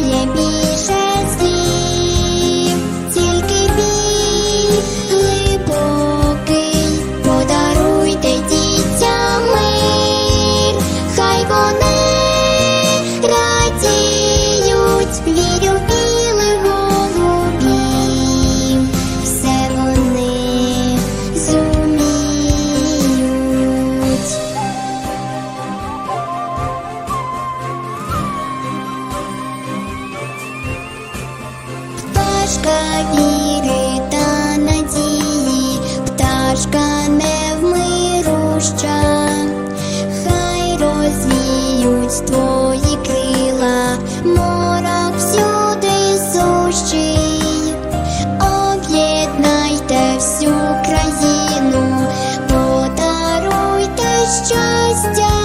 也 am віри та надії, пташка невмируща, хай розвіють твої крила, морок всюди сущий, об'єднайте всю країну, подаруйте щастя.